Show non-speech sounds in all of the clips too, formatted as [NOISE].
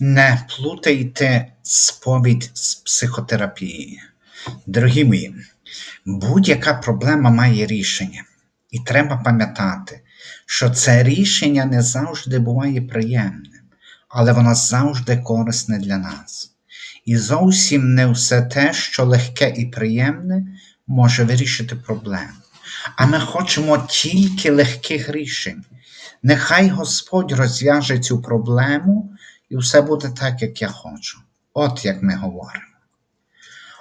Не плутайте сповідь з психотерапією. Дорогі мої, будь-яка проблема має рішення. І треба пам'ятати, що це рішення не завжди буває приємним, але воно завжди корисне для нас. І зовсім не все те, що легке і приємне, може вирішити проблему. А ми хочемо тільки легких рішень. Нехай Господь розв'яже цю проблему, і все буде так, як я хочу. От як ми говоримо.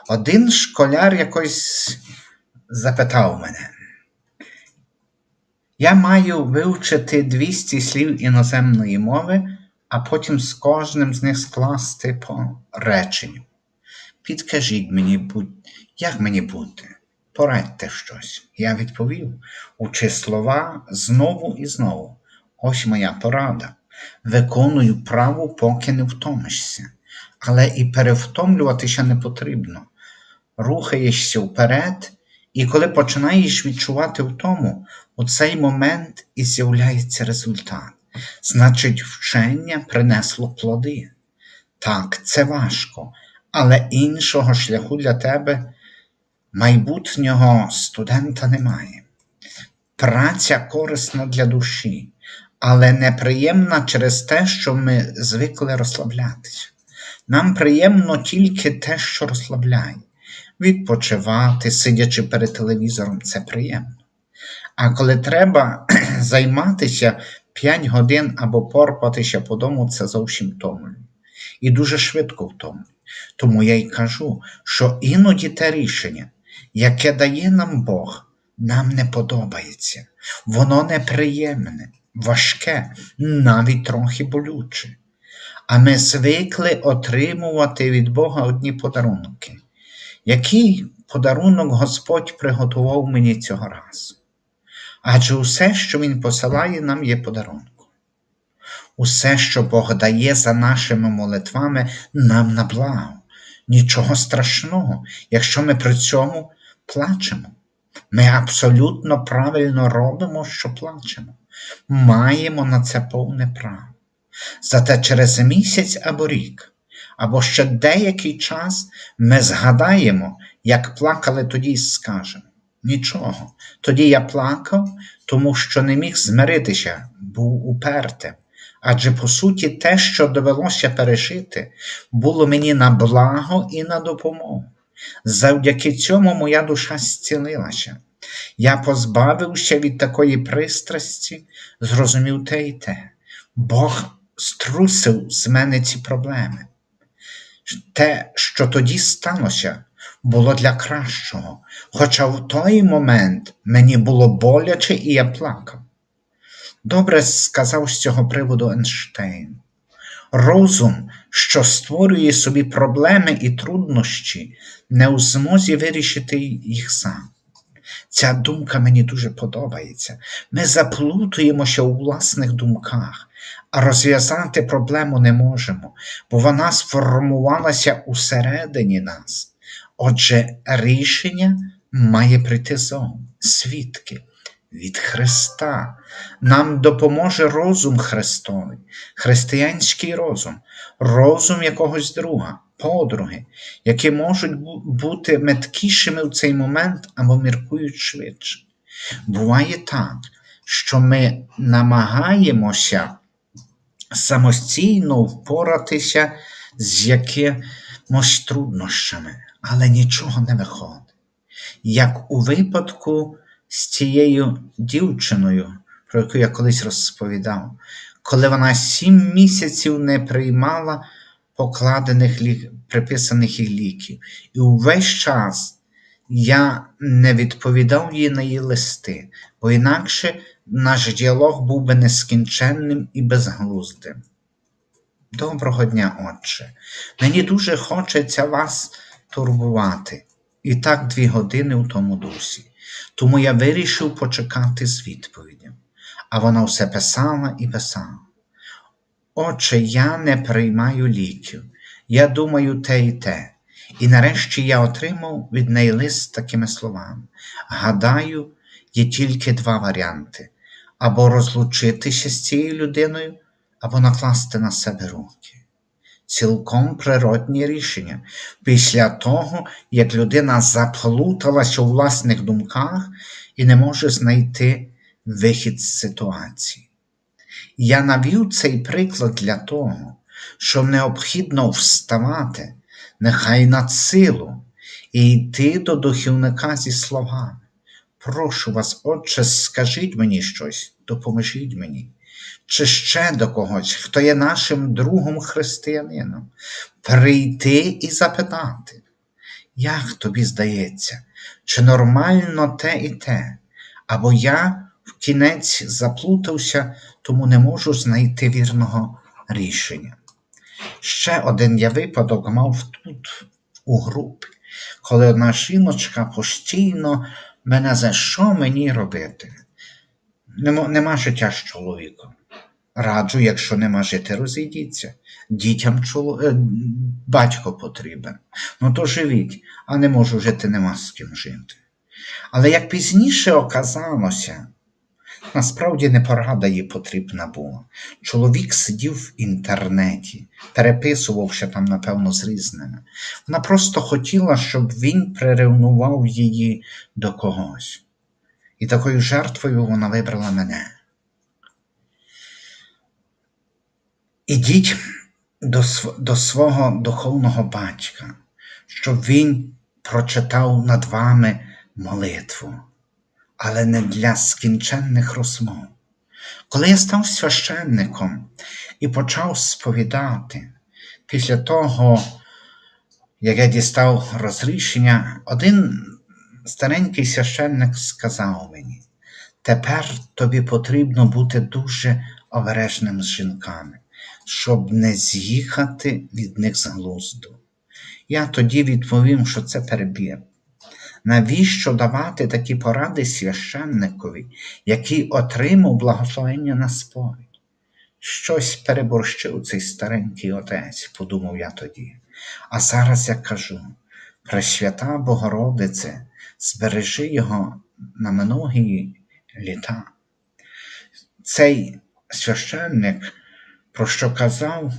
Один школяр якось запитав мене. Я маю вивчити 200 слів іноземної мови, а потім з кожним з них скласти по реченню. Підкажіть мені, як мені бути? Порадьте щось. Я відповів, учи слова знову і знову. Ось моя порада. Виконую праву, поки не втомишся. Але і перевтомлюватися не потрібно. Рухаєшся вперед, і коли починаєш відчувати втому, у цей момент і з'являється результат. Значить, вчення принесло плоди. Так, це важко, але іншого шляху для тебе, майбутнього студента, немає. Праця корисна для душі, але неприємна через те, що ми звикли розслаблятися. Нам приємно тільки те, що розслабляє. Відпочивати, сидячи перед телевізором, це приємно. А коли треба [CLEARS THROAT] займатися 5 годин або порпатися по дому, це зовсім втомлює. І дуже швидко втомлює. Тому я й кажу, що іноді те рішення, яке дає нам Бог, нам не подобається. Воно неприємне, важке, навіть трохи болюче. А ми звикли отримувати від Бога одні подарунки. Який подарунок Господь приготував мені цього разу? Адже усе, що Він посилає нам, є подарунком. Усе, що Бог дає за нашими молитвами, нам на благо. Нічого страшного, якщо ми при цьому плачемо. Ми абсолютно правильно робимо, що плачемо. Маємо на це повне право. Зате через місяць або рік, або ще деякий час ми згадаємо, як плакали тоді і скажемо. Нічого. Тоді я плакав, тому що не міг змиритися, був упертим. Адже по суті, те, що довелося пережити, було мені на благо і на допомогу. Завдяки цьому моя душа зцілилася. Я позбавився від такої пристрасті, зрозумів те і те. Бог струсив з мене ці проблеми. Те, що тоді сталося, було для кращого, хоча в той момент мені було боляче і я плакав. Добре сказав з цього приводу Ейнштейн. Розум, що створює собі проблеми і труднощі, не у змозі вирішити їх сам. Ця думка мені дуже подобається. Ми заплутуємося у власних думках, а розв'язати проблему не можемо, бо вона сформувалася усередині нас. Отже, рішення має прийти зовні, свідки від Христа. Нам допоможе розум Христовий, християнський розум, розум якогось друга, подруги, які можуть бути меткішими в цей момент або міркують швидше. Буває так, що ми намагаємося самостійно впоратися з якимось труднощами, але нічого не виходить. Як у випадку з цією дівчиною, про яку я колись розповідав, коли вона сім місяців не приймала покладених лік... приписаних їй ліків, і увесь час я не відповідав їй на її листи, бо інакше наш діалог був би нескінченним і безглуздим. Доброго дня, Отче. Мені дуже хочеться вас турбувати. І так дві години у тому дусі. Тому я вирішив почекати з відповіддю. А вона все писала і писала. Отче, я не приймаю ліків, я думаю те і те. І нарешті я отримав від неї лист такими словами: Гадаю, є тільки два варіанти: або розлучитися з цією людиною, або накласти на себе руки. цілком природні рішення. Після того, як людина заплуталась у власних думках і не може знайти вихід з ситуації. Я навів цей приклад для того, що необхідно вставати, нехай на силу, і йти до духівника зі словами. Прошу вас, Отче, скажіть мені щось, допоможіть мені, чи ще до когось, хто є нашим другом християнином, прийти і запитати, як тобі здається, чи нормально те і те, або я в кінець заплутався, тому не можу знайти вірного рішення. Ще один я випадок мав тут, у групі, коли одна жіночка постійно мене за що мені робити? Нема, життя з чоловіком. Раджу, якщо нема жити, розійдіться. Дітям чоло... е, батько потрібен. Ну то живіть, а не можу жити, нема з ким жити. Але як пізніше оказалося, насправді не порада їй потрібна була. Чоловік сидів в інтернеті, переписувався там, напевно, з різними. Вона просто хотіла, щоб він приревнував її до когось. І такою жертвою вона вибрала мене. Ідіть до, св- до свого духовного батька, щоб він прочитав над вами молитву, але не для скінченних розмов. Коли я став священником і почав сповідати, після того, як я дістав розрішення, один старенький священник сказав мені: тепер тобі потрібно бути дуже обережним з жінками, щоб не з'їхати від них з глузду. Я тоді відповім, що це перебір. Навіщо давати такі поради священникові, який отримав благословення на сповідь? Щось переборщив цей старенький отець, подумав я тоді. А зараз я кажу: Пресвята Богородице, збережи його на многі літа. Цей священник, про що казав,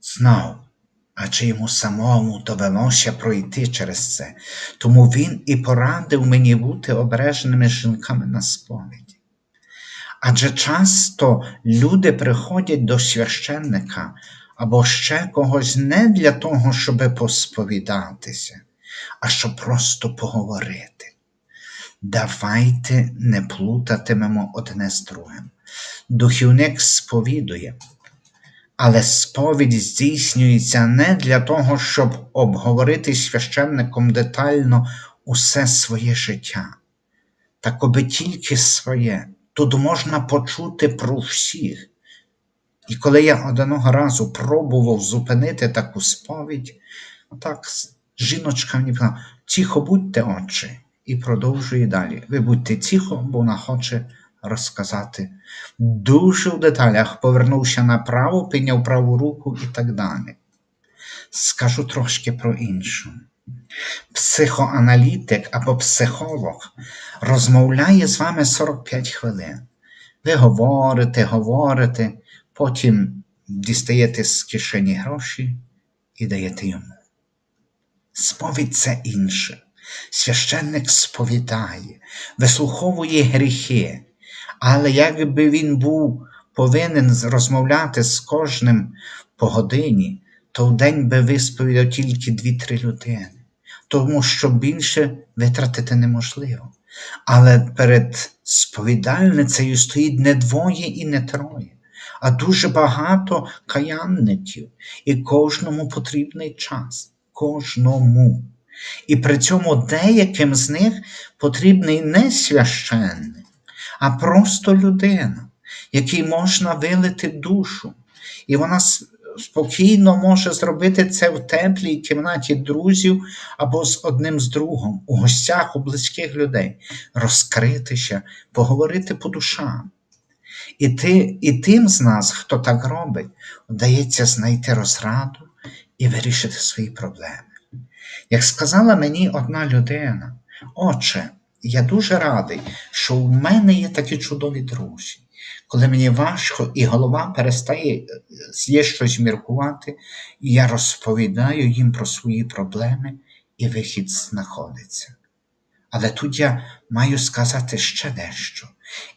знав, адже йому самому довелося пройти через це. Тому він і порадив мені бути обережними жінками на сповіді. Адже часто люди приходять до священника або ще когось не для того, щоб посповідатися, а щоб просто поговорити. Давайте не плутатимемо одне з другим. Духівник сповідує, але сповідь здійснюється не для того, щоб обговорити священником детально усе своє життя, так аби тільки своє. Тут можна почути про всіх. І коли я одного разу пробував зупинити таку сповідь, так жіночка мені сказала, тихо будьте отче, і продовжує далі. Ви будьте тихо, бо вона хоче розказати. Дуже в деталях повернувся направо, підняв праву руку і так далі. Скажу трошки про іншу. Психоаналітик або психолог розмовляє з вами 45 хвилин. Ви говорите, говорите, потім дістаєте з кишені гроші і даєте йому. Сповідь це інше. Священник сповідає, вислуховує гріхи, але якби він був повинен розмовляти з кожним по годині, то в день би висповідав тільки дві-три людини, тому що більше витратити неможливо. Але перед сповідальницею стоїть не двоє і не троє, а дуже багато каянників, і кожному потрібний час. Кожному. І при цьому деяким з них потрібний не священник, а просто людина, якій можна вилити душу. І вона спокійно може зробити це в теплій кімнаті друзів або з одним з другом, у гостях у близьких людей, розкритися, поговорити по душам. І, ти, і тим з нас, хто так робить, вдається знайти розраду і вирішити свої проблеми. Як сказала мені одна людина, отче, я дуже радий, що в мене є такі чудові друзі. коли мені важко і голова перестає е, є щось міркувати, і я розповідаю їм про свої проблеми, і вихід знаходиться. Але тут я маю сказати ще дещо.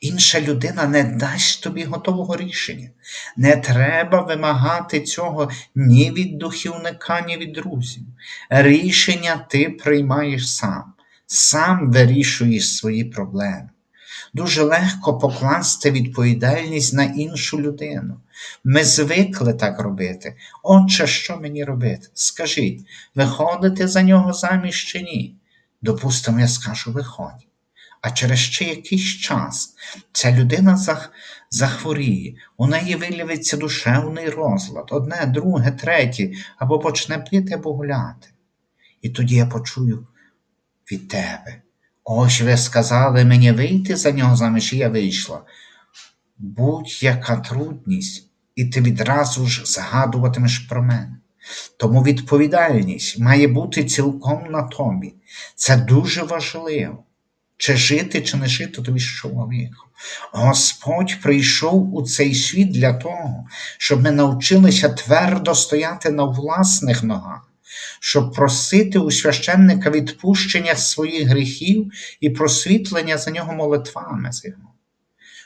Інша людина не дасть тобі готового рішення. Не треба вимагати цього ні від духівника, ні від друзів. Рішення ти приймаєш сам, сам вирішуєш свої проблеми. Дуже легко покласти відповідальність на іншу людину. Ми звикли так робити. Отче, що мені робити? Скажіть, виходите за нього заміж чи ні? Допустимо, я скажу, виходь. А через ще якийсь час ця людина зах... захворіє, у неї виявиться душевний розлад, одне, друге, третє, або почне пити або гуляти. І тоді я почую від тебе. Ось ви сказали мені вийти за нього заміж, і я вийшла. Будь-яка трудність, і ти відразу ж згадуватимеш про мене. Тому відповідальність має бути цілком на тобі. Це дуже важливо. Чи жити, чи не жити тобі з чоловіком. Господь прийшов у цей світ для того, щоб ми навчилися твердо стояти на власних ногах, щоб просити у священника відпущення своїх гріхів і просвітлення за нього молитвами з його,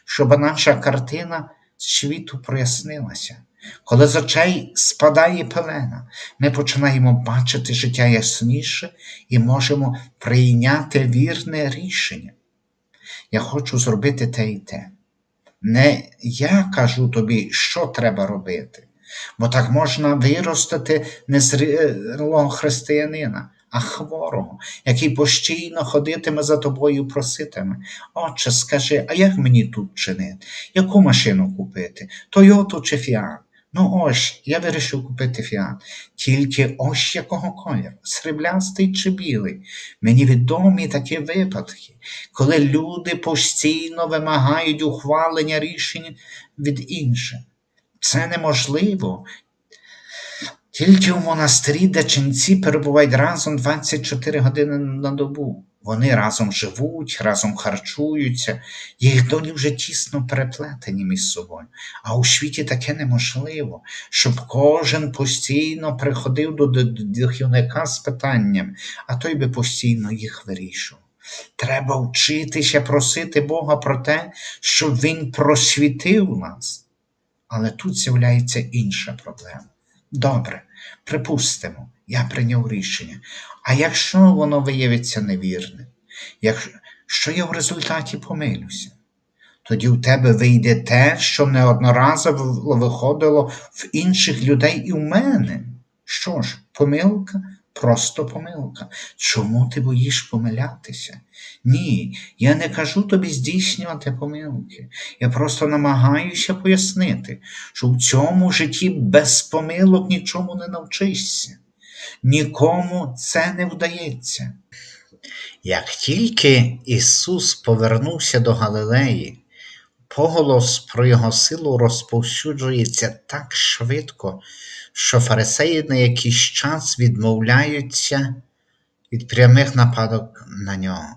щоб наша картина світу прояснилася. Коли з очей спадає пелена, ми починаємо бачити життя ясніше і можемо прийняти вірне рішення. Я хочу зробити те і те. Не я кажу тобі, що треба робити, бо так можна виростити незрілого християнина, а хворого, який постійно ходитиме за тобою проситиме. Отче, скажи, а як мені тут чинити? Яку машину купити? Тойоту чи Фіат? Ну ось, я вирішив купити фіат. Тільки ось якого кольору, сріблястий чи білий. Мені відомі такі випадки, коли люди постійно вимагають ухвалення рішень від інших. Це неможливо. Тільки в монастирі, де перебувають разом 24 години на добу. Вони разом живуть, разом харчуються, їх долі вже тісно переплетені між собою. А у світі таке неможливо, щоб кожен постійно приходив до духівника з питанням, а той би постійно їх вирішував. Треба вчитися просити Бога про те, щоб Він просвітив нас. Але тут з'являється інша проблема. Добре, припустимо, я прийняв рішення. А якщо воно виявиться невірним, якщо я в результаті помилюся, тоді у тебе вийде те, що неодноразово виходило в інших людей і в мене. Що ж, помилка? Просто помилка. Чому ти боїш помилятися? Ні, я не кажу тобі здійснювати помилки. Я просто намагаюся пояснити, що в цьому житті без помилок нічому не навчишся. Нікому це не вдається. Як тільки Ісус повернувся до Галилеї, поголос про Його силу розповсюджується так швидко, що фарисеї на якийсь час відмовляються від прямих нападок на нього.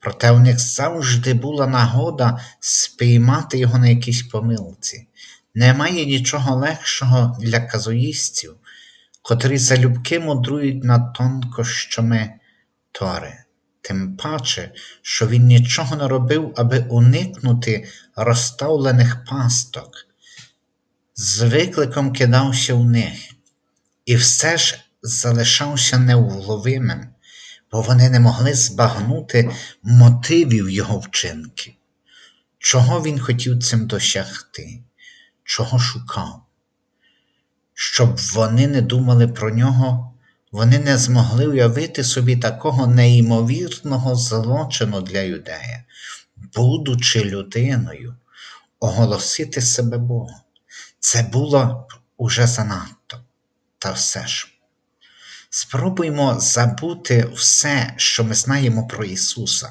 Проте у них завжди була нагода спіймати його на якійсь помилці. Немає нічого легшого для казуїстів, котрі залюбки мудрують над тонкощами Тори. Тим паче, що він нічого не робив, аби уникнути розставлених пасток, з викликом кидався в них, і все ж залишався невловимим, бо вони не могли збагнути мотивів його вчинки. Чого він хотів цим досягти, чого шукав? Щоб вони не думали про нього, вони не змогли уявити собі такого неймовірного злочину для юдея, будучи людиною, оголосити себе Богом. Це було уже занадто, та все ж. Спробуймо забути все, що ми знаємо про Ісуса,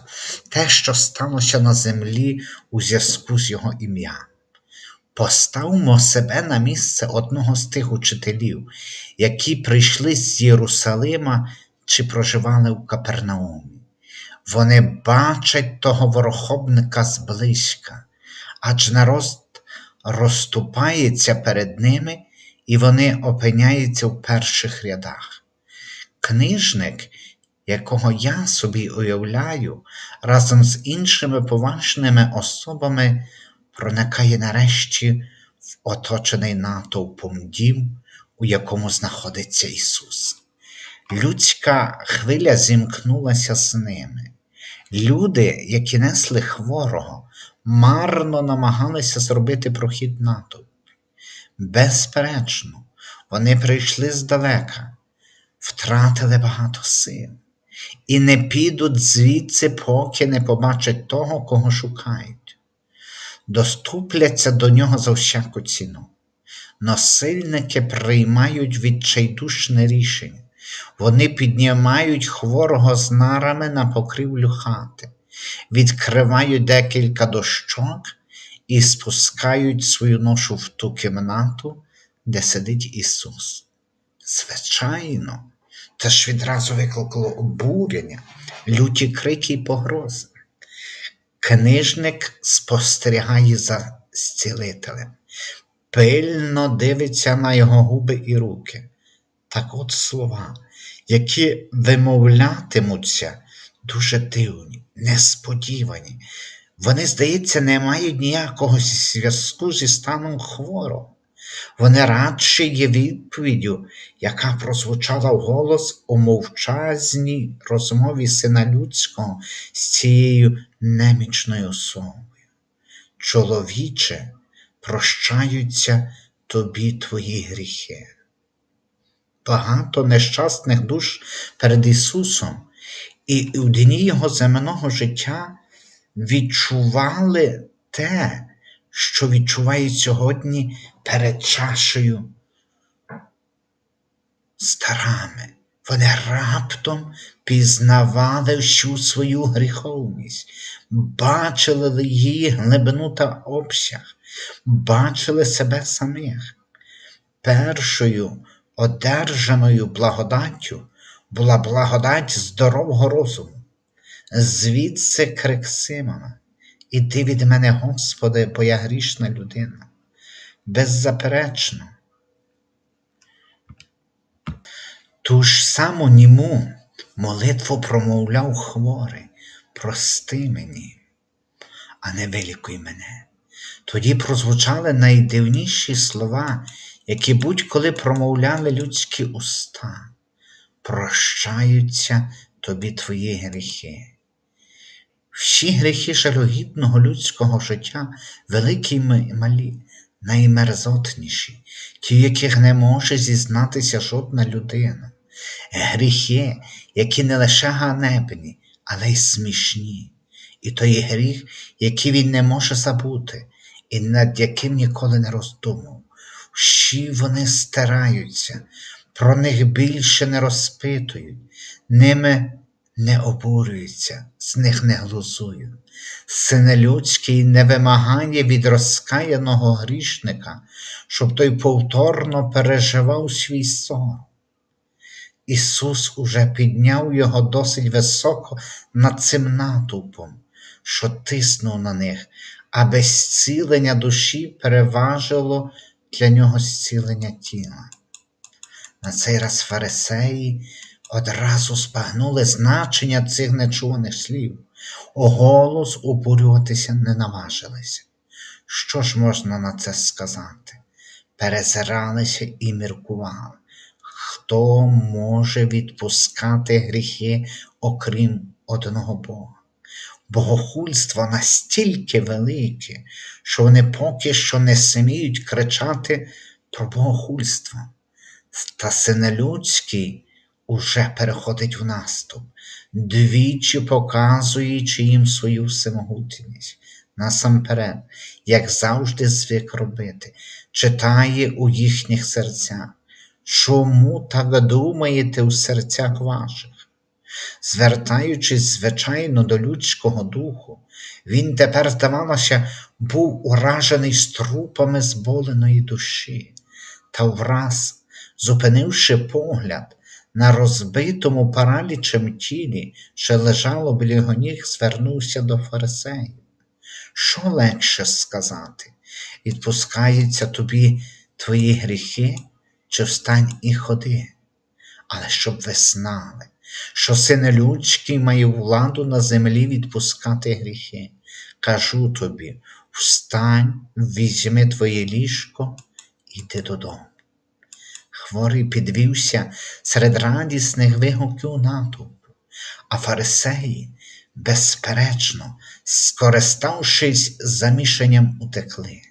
те, що сталося на землі у зв'язку з Його ім'ям. Поставмо себе на місце одного з тих учителів, які прийшли з Єрусалима чи проживали у Капернаумі. Вони бачать того ворохобника зблизька, адже нарост розступається перед ними, і вони опиняються в перших рядах. Книжник, якого я собі уявляю, разом з іншими поважними особами проникає нарешті в оточений натовпом дім, у якому знаходиться Ісус. Людська хвиля зімкнулася з ними. Люди, які несли хворого, марно намагалися зробити прохід натовп. Безперечно, вони прийшли здалека, втратили багато сил і не підуть звідси, поки не побачать того, кого шукають. Доступляться до нього за всяку ціну. Насильники приймають відчайдушне рішення. Вони піднімають хворого з нарами на покрівлю хати, відкривають декілька дощок і спускають свою ношу в ту кімнату, де сидить Ісус. Звичайно, це ж відразу викликало обурення, люті крики й погрози. Книжник спостерігає за зцілителем, пильно дивиться на його губи і руки. Так от слова, які вимовлятимуться, дуже дивні, несподівані. Вони, здається, не мають ніякого зв'язку зі станом хворого. Вони радше є відповіддю, яка прозвучала вголос у мовчазній розмові сина людського з цією немічною особою. Чоловіче, прощаються тобі твої гріхи. Багато нещасних душ перед Ісусом і у дні Його земного життя відчували те, що відчувають сьогодні перед чашею старами. Вони раптом пізнавали всю свою гріховність, бачили її глибину та обсяг, бачили себе самих. Першою одержаною благодаттю була благодать здорового розуму. Звідси крик Симона. Іди від мене, Господи, бо я грішна людина. Беззаперечно. Ту ж саму німу молитву промовляв хворий, прости мені, а не вилікуй мене. Тоді прозвучали найдивніші слова, які будь-коли промовляли людські уста. Прощаються тобі твої гріхи. Всі гріхи жалюгідного людського життя, великі й малі, наймерзотніші, ті, яких не може зізнатися жодна людина, гріхи, які не лише ганебні, але й смішні, і той гріх, який він не може забути, і над яким ніколи не роздумав. Всі вони стараються, про них більше не розпитують, ними не обурюються, з них не глузують. Син людський не вимагає від розкаяного грішника, щоб той повторно переживав свій сон. Ісус уже підняв його досить високо над цим натовпом, що тиснув на них, аби зцілення душі переважило для нього зцілення тіла. На цей раз фарисеї одразу спагнули значення цих нечуваних слів, оголос обурюватися не наважилися. Що ж можна на це сказати? Перезиралися і міркували, хто може відпускати гріхи, окрім одного Бога. Богохульство настільки велике, що вони поки що не сміють кричати про богохульство. Та синелюдський уже переходить в наступ, двічі показуючи їм свою всемогутність. Насамперед, як завжди звик робити, читає у їхніх серцях. Чому так думаєте у серцях ваших? Звертаючись, звичайно, до людського духу, він тепер, здавалося, був уражений струпами зболеної душі, та враз, зупинивши погляд на розбитому паралічем тілі, що лежало біля його ніг, звернувся до фарисеїв. Що легше сказати? Відпускаються тобі твої гріхи, чи встань і ходи? Але щоб ви знали, що син людський має владу на землі відпускати гріхи. Кажу тобі, встань, візьми твоє ліжко йди додому. Хворий підвівся серед радісних вигуків натовпу, а фарисеї, безперечно, скориставшись замішанням, утекли.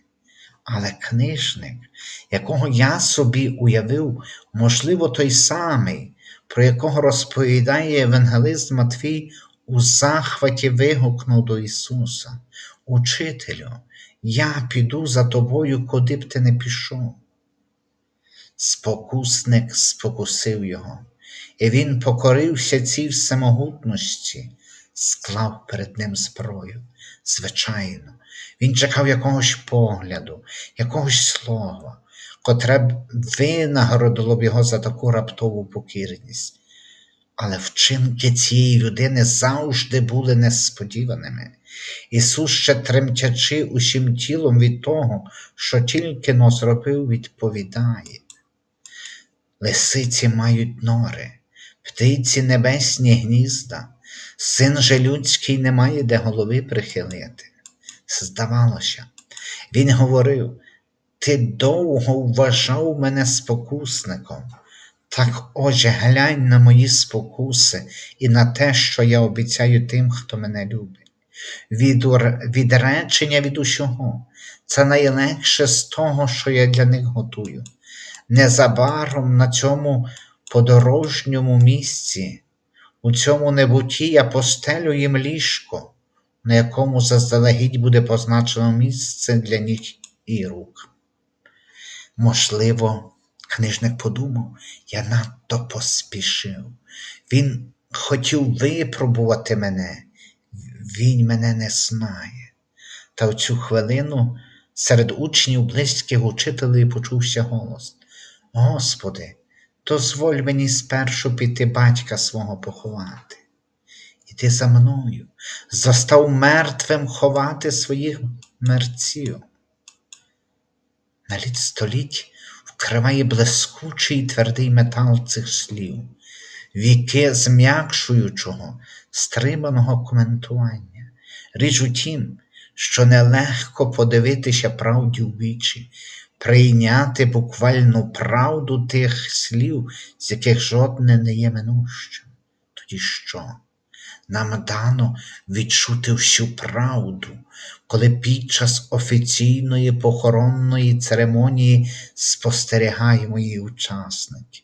Але книжник, якого я собі уявив, можливо, той самий, про якого розповідає Евангелист Матвій, у захваті вигукнув до Ісуса: Учителю, я піду за тобою, куди б ти не пішов. Спокусник спокусив його, і він покорився цій всемогутності, склав перед ним зброю. Звичайно, він чекав якогось погляду, якогось слова, котре б винагородило б його за таку раптову покірність. Але вчинки цієї людини завжди були несподіваними. Ісус, ще тремтячи усім тілом від того, що тільки но зробив, відповідає. Лисиці мають нори, птиці небесні гнізда, син же людський не має де голови прихилити. Здавалося, він говорив, ти довго вважав мене спокусником. Так отже, глянь на мої спокуси і на те, що я обіцяю тим, хто мене любить. Відур... Відречення від усього це найлегше з того, що я для них готую. Незабаром на цьому подорожньому місці, у цьому небуті я постелю їм ліжко, на якому заздалегідь буде позначено місце для ніг і рук. Можливо, книжник подумав, я надто поспішив. Він хотів випробувати мене, він мене не знає. Та в цю хвилину серед учнів близьких учителів почувся голос. Господи, дозволь мені спершу піти батька свого поховати. Іди за мною, застав мертвим ховати своїх мерців. На літ століть вкриває блискучий твердий метал цих слів, віки зм'якшуючого, стриманого коментування. Річ у тім, що нелегко подивитися правді в вічі, прийняти буквальну правду тих слів, з яких жодне не є минущим. Тоді що? Нам дано відчути всю правду, коли під час офіційної похоронної церемонії спостерігаємо її учасники.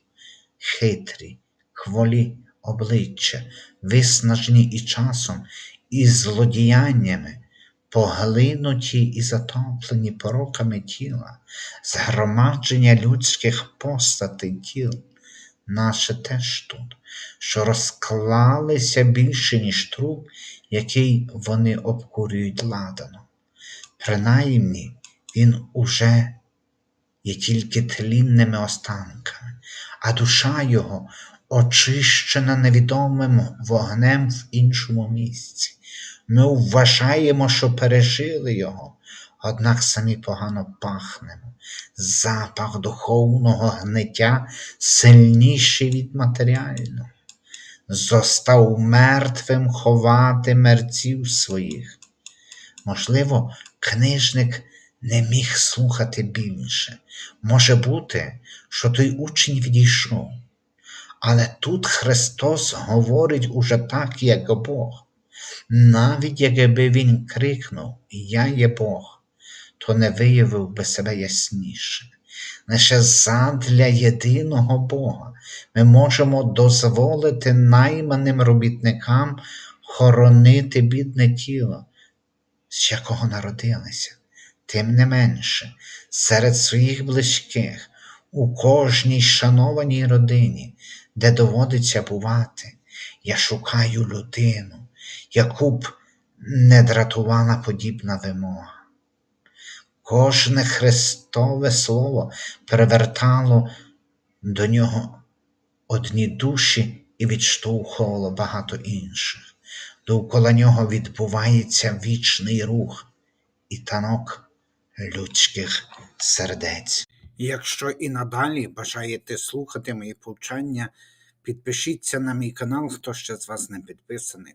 Хитрі, хволі обличчя, виснажені і часом, і злодіяннями, поглинуті і затоплені пороками тіла, згромадження людських постатей тіл, наше теж тут, що розклалися більше, ніж труп, який вони обкурюють ладаном. Принаймні він уже є тільки тлінними останками, а душа його очищена невідомим вогнем в іншому місці. Ми вважаємо, що пережили його, однак самі погано пахнемо. Запах духовного гниття сильніший від матеріального. Зостав мертвим ховати мерців своїх. Можливо, книжник не міг слухати більше. Може бути, що той учень відійшов. Але тут Христос говорить уже так, як Бог. Навіть якби він крикнув Я є Бог, то не виявив би себе ясніше. Лише задля єдиного Бога ми можемо дозволити найманим робітникам хоронити бідне тіло, з якого народилися. Тим не менше, серед своїх близьких, у кожній шанованій родині, де доводиться бувати, я шукаю людину яку б не дратувала подібна вимога. Кожне Христове Слово привертало до нього одні душі і відштовхувало багато інших. Довкола нього відбувається вічний рух, і танок людських сердець. Якщо і надалі бажаєте слухати мої повчання, підпишіться на мій канал, хто ще з вас не підписаний.